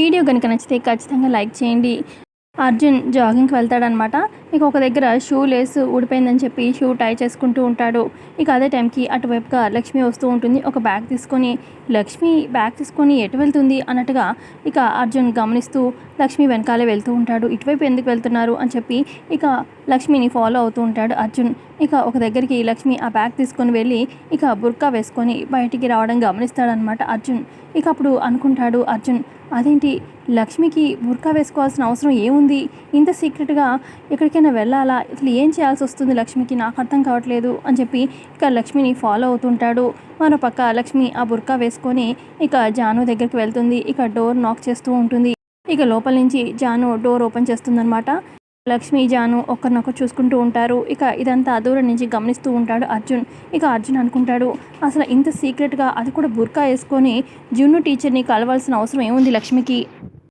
Video కనుక నచ్చితే ఖచ్చితంగా లైక్ చేయండి. అర్జున్ జాగింగ్కి వెళ్తాడనమాట. ఇక ఒక దగ్గర షూ లేస్ ఊడిపోయిందని చెప్పి షూ టై చేసుకుంటూ ఉంటాడు. ఇక అదే టైంకి అటువైపుగా లక్ష్మి వస్తూ ఉంటుంది. ఒక బ్యాగ్ తీసుకొని లక్ష్మి బ్యాగ్ తీసుకొని ఎటు వెళ్తుంది? అన్నట్టుగా ఇక అర్జున్ గమనిస్తూ లక్ష్మి వెనకాలే వెళ్తూ ఉంటాడు. ఇటువైపు ఎందుకు వెళ్తున్నారు? అని చెప్పి ఇక లక్ష్మిని ఫాలో అవుతూ ఉంటాడు అర్జున్. ఇక ఒక దగ్గరికి లక్ష్మి ఆ బ్యాగ్ తీసుకొని వెళ్ళి ఇక బుర్కా వేసుకొని బయటికి రావడం గమనిస్తాడనమాట అర్జున్. ఇక అప్పుడు అనుకుంటాడు అర్జున్ అదేంటి? లక్ష్మికి బుర్కా వేసుకోవాల్సిన అవసరం ఏముంది? ఇంత సీక్రెట్గా ఎక్కడికైనా వెళ్ళాలా? ఇట్లా ఏం చేయాల్సి వస్తుంది లక్ష్మికి? నాకు అర్థం కావట్లేదు అని చెప్పి ఇక లక్ష్మిని ఫాలో అవుతుంటాడు. మరో పక్క లక్ష్మి ఆ బుర్కా వేసుకొని ఇక జాను దగ్గరికి వెళ్తుంది. ఇక డోర్ నాక్ చేస్తూ ఉంటుంది. ఇక లోపల నుంచి జాను డోర్ ఓపెన్ చేస్తుందనమాట లక్ష్మి జాను ఒకరినొకరు చూసుకుంటూ ఉంటారు. ఇక ఇదంతా దూరం నుంచి గమనిస్తూ ఉంటాడు అర్జున్. ఇక అర్జున్ అనుకుంటాడు అసలు ఇంత సీక్రెట్గా అది కూడా బుర్కా వేసుకొని జున్ను టీచర్ని కలవాల్సిన అవసరం ఏముంది లక్ష్మికి?